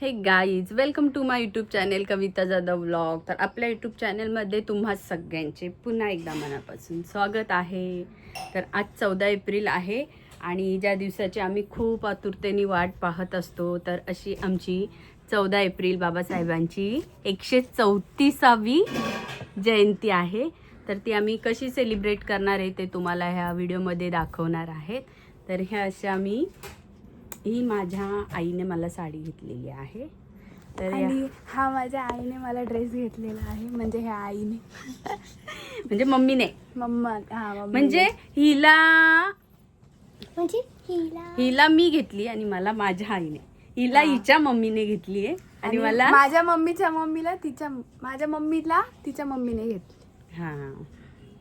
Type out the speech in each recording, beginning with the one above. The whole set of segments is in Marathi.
Hey guys welcome to my YouTube channel Kavita Jadhav blog तर आपल्या यूट्यूब चॅनलमध्ये तुम्हा सगळ्यांचे पुन्हा एकदा मनापासून स्वागत आहे. तर आज चौदा एप्रिल आहे आणि ज्या दिवसाची आम्ही खूप आतुरतेने वाट पाहत असतो तर अशी आमची चौदा एप्रिल बाबासाहेबांची एकशे चौतीसावी जयंती आहे. तर ती आम्ही कशी सेलिब्रेट करणार आहे ते तुम्हाला ह्या व्हिडिओमध्ये दाखवणार आहेत. तर ह्या अशा आम्ही ही माझ्या आईने मला साडी घेतलेली आहे. तर आणि हा माझ्या आईने मला ड्रेस घेतलेला आहे म्हणजे ह्या आईने. म्हणजे मम्मीने. मम्मा हा मम्मी म्हणजे हिला म्हणजे हिला हिला मी घेतली आणि मला माझ्या आईने. हिला हिच्या मम्मीने घेतली आहे. आणि आणि मला माझ्या मम्मीच्या मम्मीला तिच्या माझ्या मम्मीला तिच्या मम्मीने घेतली. हा.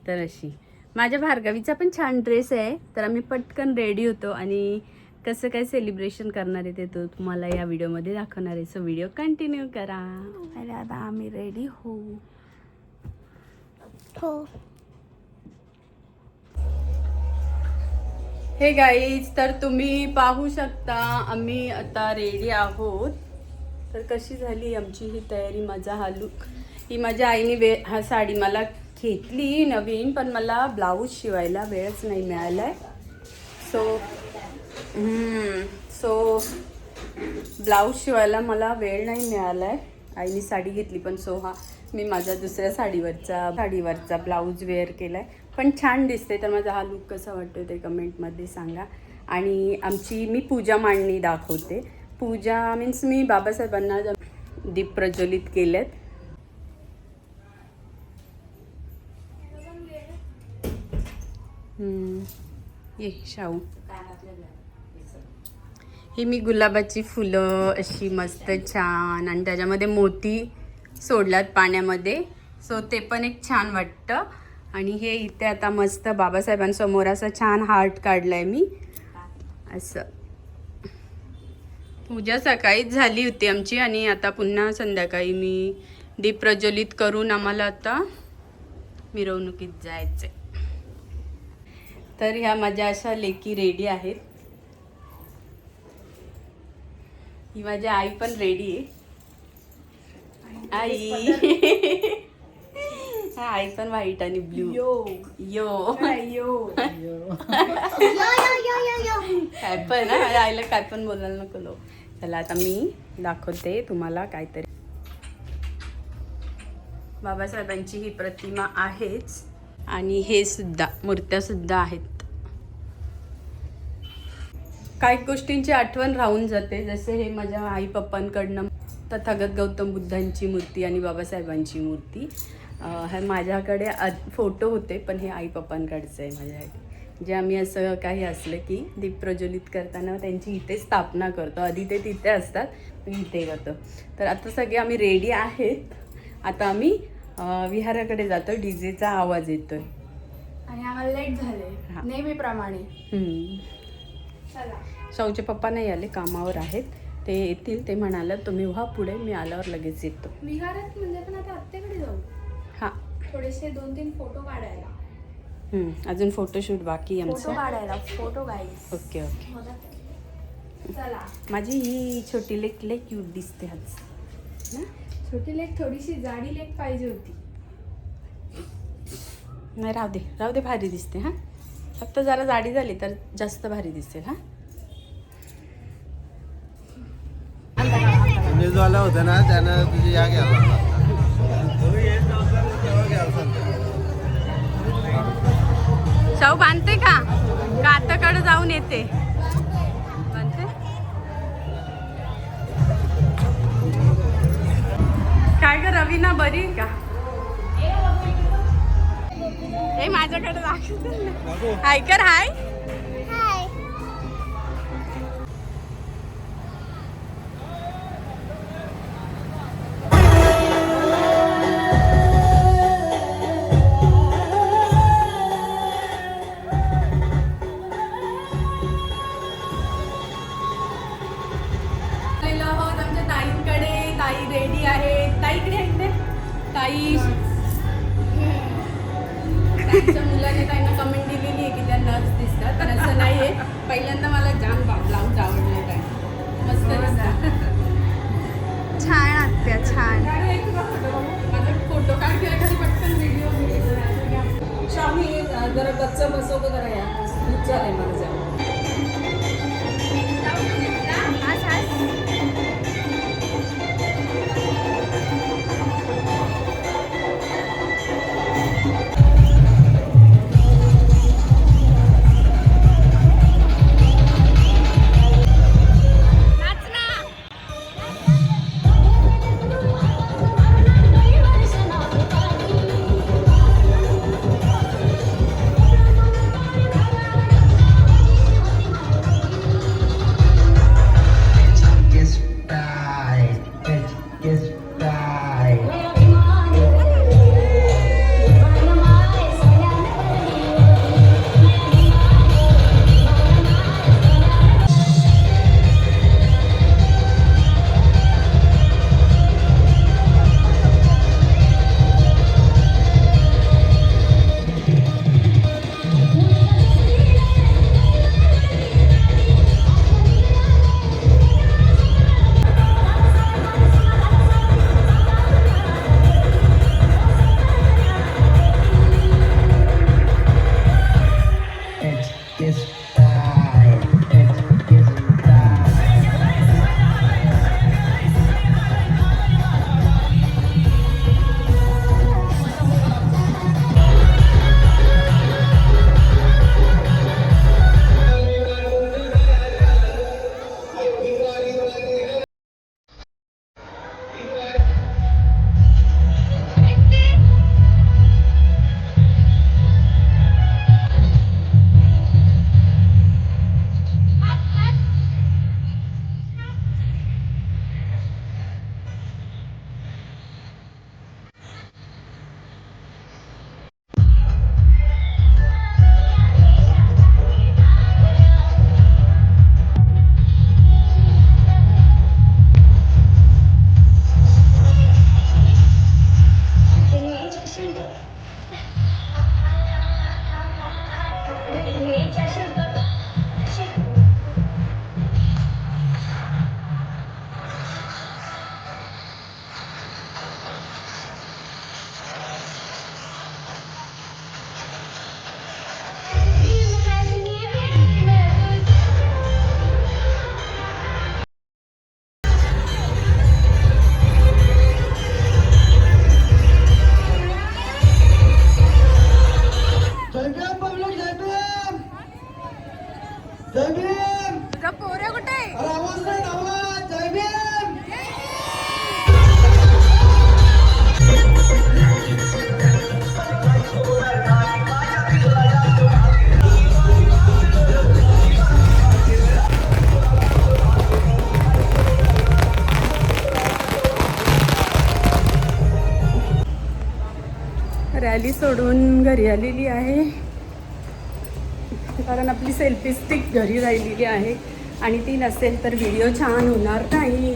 तर अशी. माझ्या भार्गवीचा पण छान ड्रेस आहे. तर आम्ही पटकन रेडी होतो आणि कसं काय सेलिब्रेशन करणार आहे ते तो? तुम्हाला या व्हिडिओमध्ये दाखवणार आहे. सो व्हिडिओ कंटिन्यू करा. आणि आता आम्ही रेडी होऊ हो. हे गाईज तर तुम्ही पाहू शकता आम्ही आता रेडी आहोत. तर कशी झाली आमची ही तयारी माझा हा लुक ही माझ्या आईने वे हा साडी मला घेतली नवीन पण मला ब्लाऊज शिवायला वेळच नाही मिळाला आहे सो सो ब्लाऊज शिवायला मला वेळ नाही मिळाला आहे आईने साडी घेतली पण सो हा मी माझ्या दुसऱ्या साडीवरचा साडीवरचा ब्लाऊज वेअर केला आहे पण छान दिसते तर माझा हा लुक कसा वाटतो ते कमेंटमध्ये सांगा. आणि आमची मी पूजा मांडणी दाखवते. पूजा मीन्स मी बाबासाहेबांना दीप प्रज्वलित केलेत. हम्म. ये शाहू. ही मी गुलाबाची फुलं अशी मस्त छान आणि त्याच्यामध्ये मोती सोडलात पाण्यामध्ये. सो ते पण एक छान वाटतं. आणि हे इथे आता मस्त बाबासाहेबांसमोर असं छान हार्ट काढलाय मी. असं. पूजा सकाळीच झाली होती आमची आणि आता पुन्हा संध्याकाळी मी दीप प्रज्वलित करून आम्हाला आता मिरवणुकीत जायचंय. तर ह्या माझ्या अशा लेकी रेडी आहेत. ही माझी आई पण रेडी आहे. आई. हा आई पण व्हाईट आणि ब्ल्यू यो. यो. यो. काय पण हा माझ्या आईला काय पण बोलायला नको लो. चला आता मी दाखवते तुम्हाला काहीतरी. बाबासाहेबांची ही प्रतिमा आहेच. आणि हे सुद्धा मूर्त्या सुद्धा आहेत. काही गोष्टींची आठवण राहून जाते. जसे हे माझ्या आई पप्पांकडनं तथागत गौतम बुद्धांची मूर्ती आणि बाबासाहेबांची मूर्ती. हे माझ्याकडे फोटो होते पण हे आई पप्पांकडचं आहे माझ्याकडे. जे आम्ही असं काही असलं की दीप प्रज्वलित करताना त्यांची इथे स्थापना करतो. आधी ते तिथे असतात इथे करतो तर आता सगळे आम्ही रेडी आहेत. आता आम्ही विहाराकडे जातो डीजेचा आवाज येतोय. आणि आम्हाला लेट. झाले नेहमीप्रमाणे. शाहूचे पप्पा नाही आले कामावर आहेत. ते येतील ते म्हणाले तुम्ही व्हा पुढे मी आल्यावर लगेच येतो. विहारात म्हणजे पण आता आत्याकडे जाऊ. हां. थोडेसे दोन तीन फोटो काढायला. हम्म. अजून फोटोशूट बाकी आहे फोटो आमचं. काढायला फोटो गाईस ओके ओके. चला. माझी ही छोटी लेक लय क्यूट दिसते आज. ना? छोटी लेक थोडीशी जाडी लेक पाहिजे होती. नाही राहू दे राहू दे भारी दिसते हां. फक्त जरा जाडी झाली तर जास्त भारी दिसेल हां? न्यूजवाला होता ना त्यानं तुझी या घ्यायला शाहू बांधते का? का आताकडे जाऊन येते. बांधते? काय ग रवीना बरी का? माझ्याकडे दाखवत हाय कर हाय. ताईंकडे. ताई रेडी आहे ताईकडे आहे इकडे. ताई. ताईंना कमेंट दिलेली आहे की त्या नर्स दिसतात पण असं नाही आहे पहिल्यांदा मला जाम ब्लाऊज आवडले ताई. मस्त दिसतात छान आत्या छान. माझा फोटो काढ किंवा एखादी पटकन व्हिडिओ शामी जरा गच्च बसवतो जरा या. दूध झालंय मला सोडून घरी आलेली आहे. कारण आपली सेल्फी स्टिक घरी राहिलेली आहे. आणि ती नसेल तर व्हिडिओ छान होणार नाही.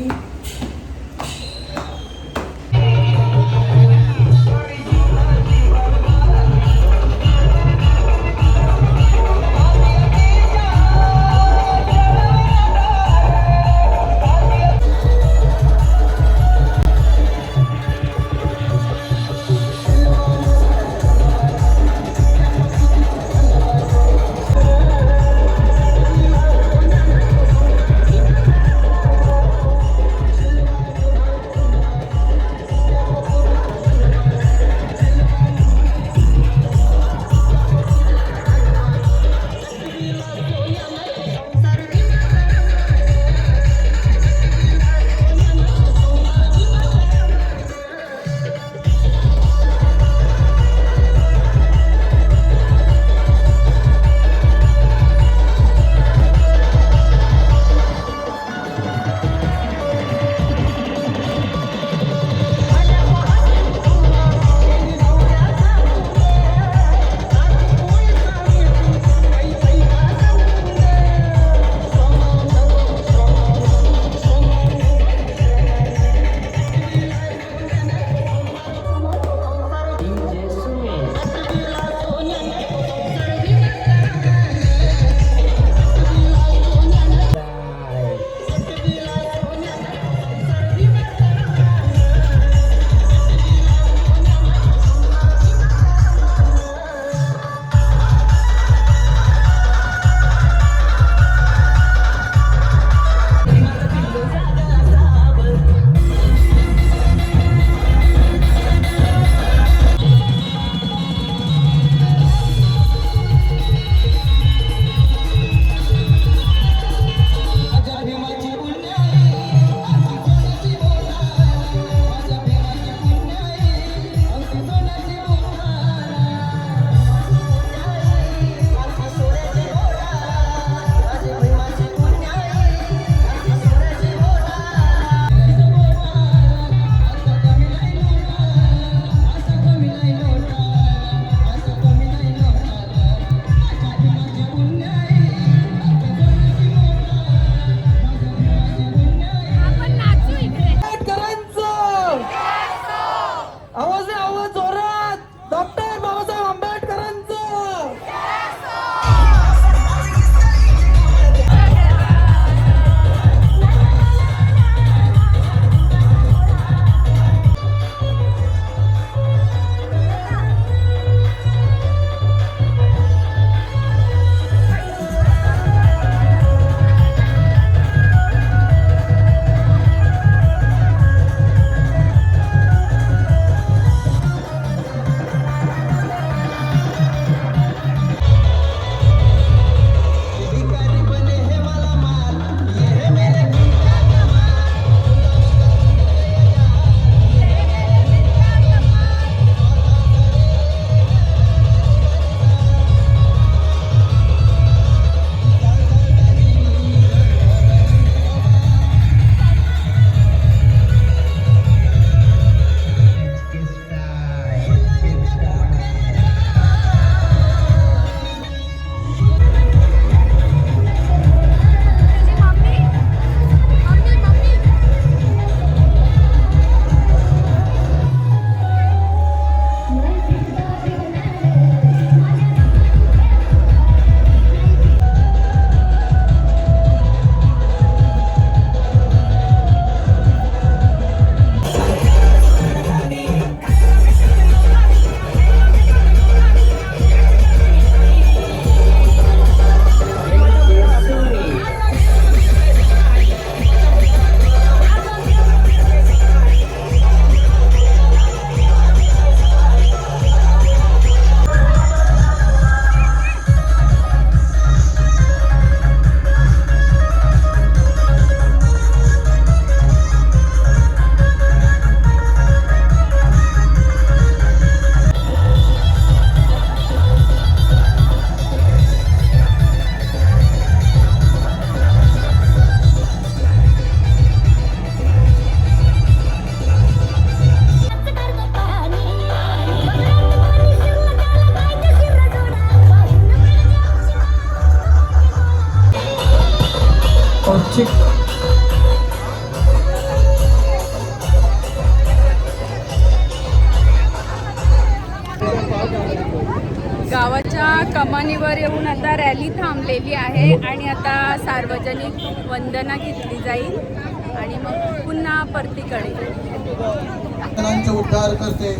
करते.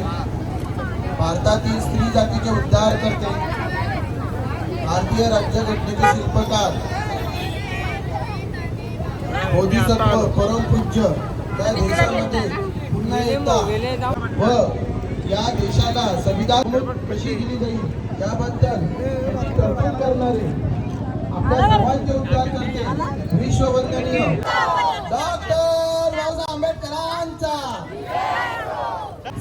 भारतातील स्त्री जातीचे उद्धार करते. भारतीय राज्यघटनेचे शिल्पकार. बोधिसत्व परमपूज्य त्या देशामध्ये पुन्हा एकदा व या देशाला संविधान कशी दिली जाईल याबद्दल तरतूद करणारे आपल्या समाजाचे उद्धार करते विश्ववंदनीय डॉक्टर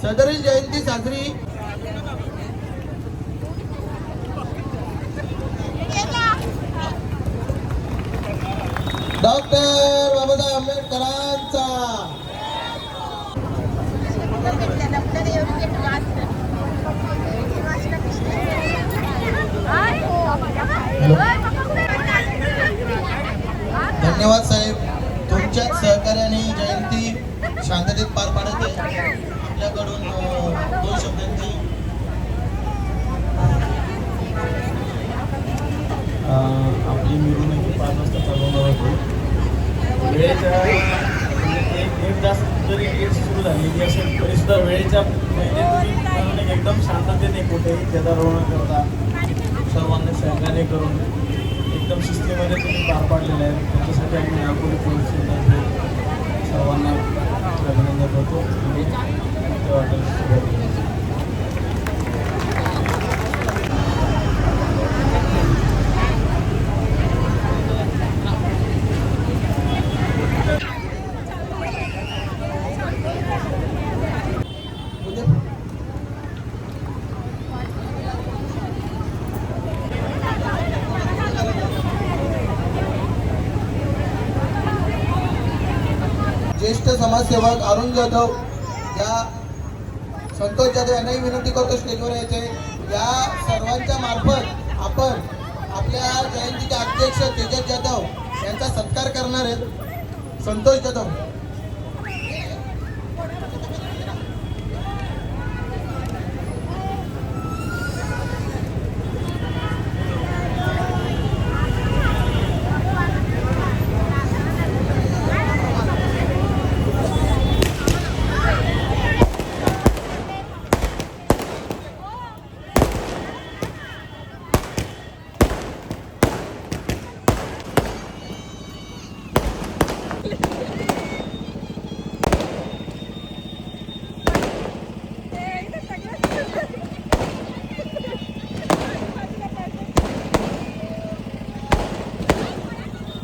सदरील जयंती साजरी. डॉक्टर बाबासाहेब आंबेडकरांचा धन्यवाद साहेब तुमच्याच सहकार्याने ही जयंती शांततेत पार पाडत आहे आपल्याकडून अं, दोन शब्दांची आपली मिरवणूक पाच वाजता चालवणार होतो वेळेच्या म्हणजे एक एक तास जरी लेट सुरू झालेली असेल तरी सुद्धा वेळेच्या पहिले तुम्ही मिरवणूक एकदम शांततेने कुठेही गदारोळ न करता सर्वांनी सहकार्य करून एकदम शिस्तीमध्ये तुम्ही पार पाडलेले आहे त्याच्यासाठी आम्ही नागपूर पोलीस स्टेशनचे सर्वांना अभिनंदन करतो आणि ते वाटेल शुभेच्छा. ज्येष्ठ समाजसेवक अरुण जाधव या संतोष जाधव यांनाही विनंती करतो स्टेजवर यायचे. या सर्वांच्या मार्फत आपण आपल्या जयंतीचे अध्यक्ष तेजस जाधव यांचा सत्कार करणार आहेत. संतोष जाधव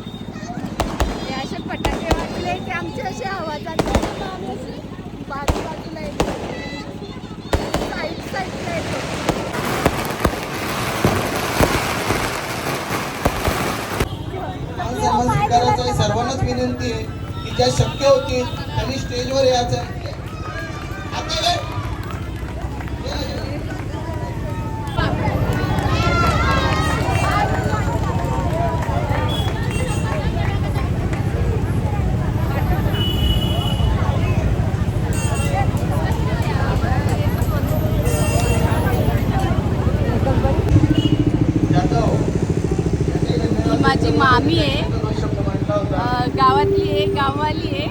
हे असे फटाके वाजले की आमचे असे आवाज बाजू बाजूला येतो साईड साईडला येतो मान सन्मान स्वीकारायचा आहे सर्वांनाच विनंती आहे की ज्या शक्य होतील त्यांनी स्टेजवर यायचं आहे. आता ये. जाधव यांनी ही मी आहे. गावातली आहे गाववाली आहे.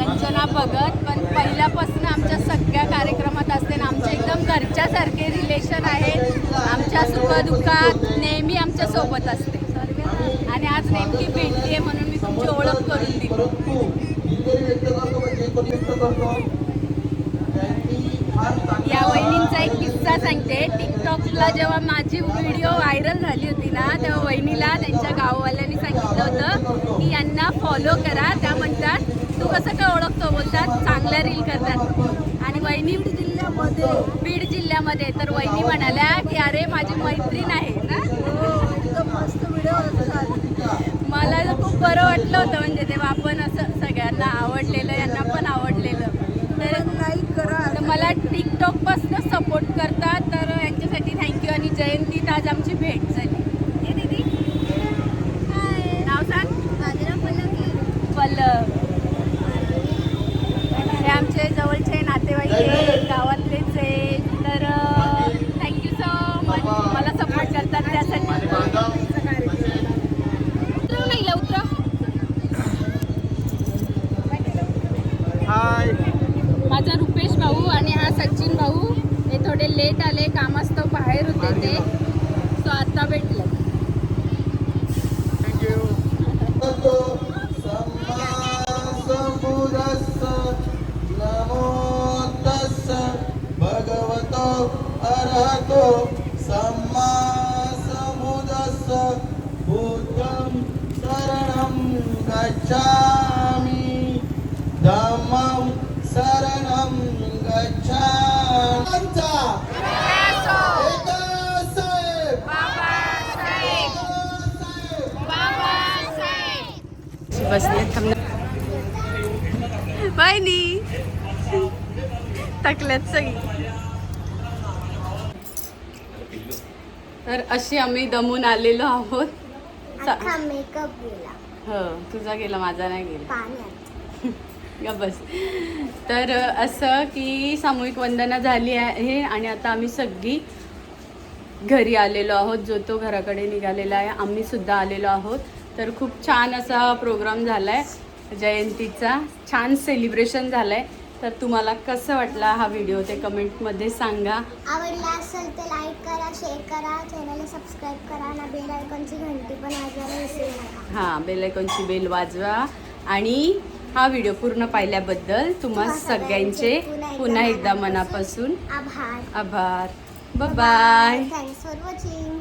रंजना भगत पण पहिल्यापासून आमच्या सगळ्या कार्यक्रमात असते ना आमच्या एकदम घरच्यासारखे रिलेशन आहेत. आमच्या सुखदुःखात नेहमी आमच्यासोबत असते. आणि आज नेमकी भेटली आहे म्हणून मी तुमची ओळख करून दिली. या वहिनींचा एक किस्सा सांगते. टिकटॉकला जेव्हा माझी व्हिडिओ व्हायरल झाली होती ना तेव्हा वहिनीला त्यांच्या गाववाल्यांनी सांगितलं होतं की यांना फॉलो करा. त्या म्हणतात तू कसं काय ओळखतो? बोलतात चांगल्या रील करतात. आणि वहिनी जिल्ह्यामध्ये. बीड जिल्ह्यामध्ये. तर वहिनी म्हणाल्या की अरे माझी मैत्रीण आहे. ना मस्त व्हिडिओ मला खूप बरं वाटलं होतं म्हणजे तेव्हा आपण असं सगळ्यांना आवडलेलं यांना पण आवडलेलं. तर लाईक करा. तर मला टिकटॉकपासून सपोर्ट करतात तर यांच्यासाठी थँक्यू आणि जयंतीत आज आमची भेट झाली हे दीदी नाव सांग पल्लव हे आमचे जवळचे नातेवाईक आहेत गावातलेच आहे तर थँक्यू अरहतो सम्मा समुदस्स बुद्धं शरणं गच्छामि. धम्मं शरणं गच्छामि. बसले थांब बहिणी. टाकल्यात सगळी. तर अशी आम्ही दमून आलेलो आहोत. मेकअप गेला. हो तुझा गेला माझा नाही गेला. बस. तर असं की सामूहिक वंदना झाली आहे आणि आता आम्ही सगळी घरी आलेलो आहोत. जो तो घराकडे निघालेला आहे आम्ही सुद्धा आलेलो आहोत. तर खूप छान असा प्रोग्राम झाला आहे जयंतीचा छान सेलिब्रेशन झालं आहे तर तुम्हाला कसं वाटला हा व्हिडिओ ते कमेंटमध्ये सांगा. आवडला असेल तर लाईक करा शेअर करा चॅनलला सबस्क्राईब करा आणि बेल आयकॉनची घंटी पण वाजवायला विसरू नका. हां बेलायकॉनची बेल वाजवा. आणि हा व्हिडिओ पूर्ण पाहिल्याबद्दल तुम्हा सगळ्यांचे पुन्हा एकदा मनापासून आभार. आभार. Bye thanks for watching